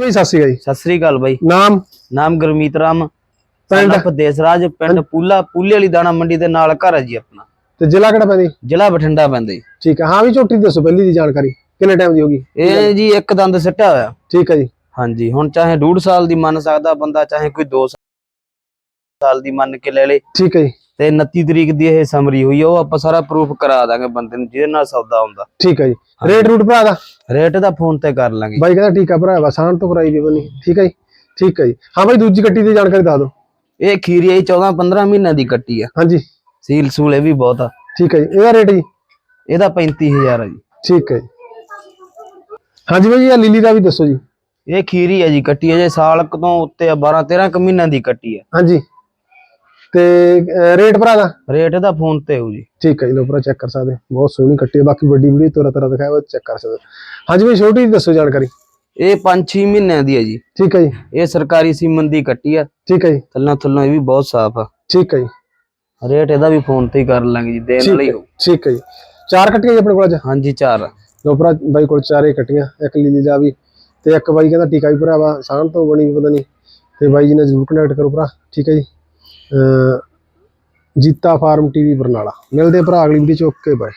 ਬਈ ਸਤਿ ਸ਼੍ਰੀ ਅਕਾਲ ਜੀ। ਸਤਿ ਸ੍ਰੀ ਅਕਾਲ ਬਾਈ। ਨਾਮ? ਨਾਮ ਗੁਰਮੀਤ ਰਾਮ। ਪਿੰਡ? ਦੇਸਰਾਜ ਪਿੰਡ ਪੂਲਾ ਪੂਲੇ ਵਾਲੀ ਦਾਣਾ ਮੰਡੀ ਦੇ ਨਾਲ ਘਰ ਹੈ ਜੀ ਆਪਣਾ। ਤੇ ਜ਼ਿਲ੍ਹਾ ਕਿਹੜਾ ਪੈਂਦਾ ਜੀ? ਜ਼ਿਲ੍ਹਾ ਬਠਿੰਡਾ ਪੈਂਦਾ ਜੀ। ਠੀਕ ਹੈ। ਹਾਂ ਵੀ ਝੋਟੀ ਦੱਸੋ ਪਹਿਲੀ ਦੀ ਜਾਣਕਾਰੀ। ਕਿੰਨੇ ਟਾਈਮ ਦੀ ਹੋਗੀ ਇਹ ਜੀ ਇੱਕ ਦੰਦ ਸਿੱਟਿਆ ਹੋਇਆ। ਠੀਕ ਹੈ ਜੀ। ਹਾਂਜੀ ਹੁਣ ਚਾਹੇ ਡੂਢ ਸਾਲ ਦੀ ਮੰਨ ਸਕਦਾ ਬੰਦਾ ਚਾਹੇ ਕੋਈ 2 ਸਾਲ ਦੀ ਮੰਨ ਕੇ ਲੈ ਲੇ। ਠੀਕ ਹੈ ਜੀ। ਤੇ 29 ਤਰੀਕ ਦੀ ਇਹ ਸਮਰੀ ਹੋਈ ਆ ਉਹ ਆਪਾਂ ਸਾਰਾ ਪ੍ਰੂਫ ਕਰਾ ਦਾਂਗੇ ਬੰਦੇ ਨੂੰ ਜਿਹਦੇ ਨਾਲ ਸੌਦਾ ਹੁੰਦਾ। ਠੀਕ ਹੈ ਜੀ। ਰੇਟ ਰੂਟ ਭਰਾ ਦਾ? ਰੇਟ ਦਾ ਫੋਨ ਤੇ ਕਰ ਲਾਂਗੇ। ਬਾਈ ਕਹਿੰਦਾ ਠੀਕ ਆ ਭਰਾ ਵਸਾਨ ਤੋਂ ਕਰਾਈ ਵੀ ਬਣੀ। ਠੀਕ ਹੈ ਜੀ? ਠੀਕ ਹੈ ਜੀ। ਹਾਂ ਬਾਈ ਦੂਜੀ ਕੱਟੀ ਦੀ ਜਾਣਕਾਰੀ ਦੱਸ ਦਿਓ। ਇਹ ਖੀਰੀ ਆਈ 14 15 ਮਹੀਨਿਆਂ ਦੀ ਕੱਟੀ ਆ। ਹਾਂਜੀ। ਸੀਲ ਸੂਲ ਇਹ ਵੀ ਬਹੁਤ ਆ। ਠੀਕ ਹੈ ਜੀ। ਇਹਦਾ ਰੇਟ ਜੀ? ਇਹਦਾ 35000 ਆ ਜੀ। ਠੀਕ ਹੈ ਜੀ। ਹਾਂਜੀ ਬਾਈ ਇਹ ਲੀਲੀ ਦਾ ਵੀ ਦੱਸੋ ਜੀ। ਇਹ ਖੀਰੀ ਆ ਜੀ ਕੱਟੀ ਆ ਜੇ ਸਾਲ ਕੁ ਤੋਂ ਉੱਤੇ ਆ 12 13 ਕੁ ਮਹੀਨਿਆਂ ਦੀ ਕੱਟੀ ਆ। ਹਾਂਜੀ। ਤੇ ਰੇਟ ਭਰਾ ਦਾ ਰੇਟ ਇਹਦਾ ਫੋਨ ਤੇ ਹੋਊ ਜੀ। ਠੀਕ ਹੈ ਜੀ ਲੋ ਭਰਾ ਚੈੱਕ ਕਰ ਸਕਦੇ। ਹੋ। ਬਹੁਤ ਸੋਹਣੀ ਕੱਟੀ ਹੈ ਬਾਕੀ ਵੱਡੀ ਵੀਡੀਓ ਤੋਰਾ ਤੋਰਾ ਦਿਖਾਇਆ ਉਹ ਚੈੱਕ ਕਰ ਸਕਦੇ। ਹੋ। ਹਾਂਜੀ ਬਾਈ ਛੋਟੀ ਦੱਸੋ ਜਾਣਕਾਰੀ। ਇਹ 5-6 ਮਹੀਨਿਆਂ ਦੀ ਆ ਜੀ। ਠੀਕ ਹੈ ਜੀ। ਇਹ ਸਰਕਾਰੀ ਸੀਮਨ ਦੀ ਕੱਟੀ ਆ। ਠੀਕ ਹੈ ਜੀ। ਥੱਲਾਂ ਥੱਲਾਂ ਇਹ ਵੀ ਬਹੁਤ ਸਾਫ਼ ਆ। ਠੀਕ ਹੈ ਜੀ। ਰੇਟ ਇਹਦਾ ਵੀ ਫੋਨ ਤੇ ਹੀ ਕਰ ਲਾਂਗੇ ਜੀ ਦੇਣ ਵਾਲੀ ਹੈ ਠੀਕ ਹੈ ਜੀ। ਚਾਰ ਕੱਟੀਆਂ ਜੀ ਆਪਣੇ ਕੋਲ ਅੱਜ? ਹਾਂਜੀ ਚਾਰ। ਲੋ ਭਰਾ ਬਾਈ ਕੋਲ ਚਾਰੇ ਕੱਟੀਆਂ ਇੱਕ ਲੀਲੀ ਦਾ ਵੀ ਤੇ ਇੱਕ ਬਾਈ ਕਹਿੰਦਾ ਟੀਕਾ ਵੀ ਭਰਾਵਾ ਸਾਹਣ ਤੋਂ ਬਣੀ ਵੀ ਪਤਾ ਨਹੀਂ। ਤੇ ਬਾਈ ਜੀ ਨਾਲ ਜ਼ਰੂਰ ਕਨੈਕਟ ਕਰੋ ਭਰਾ ਠੀਕ ਹੈ ਜੀ। Jeeta farm TV Barnala. ਮਿਲਦੇ ਆ ਭਰਾ ਅਗਲੀ ਵੀਡੀਓ ਚ ਓਕੇ ਬਾਏ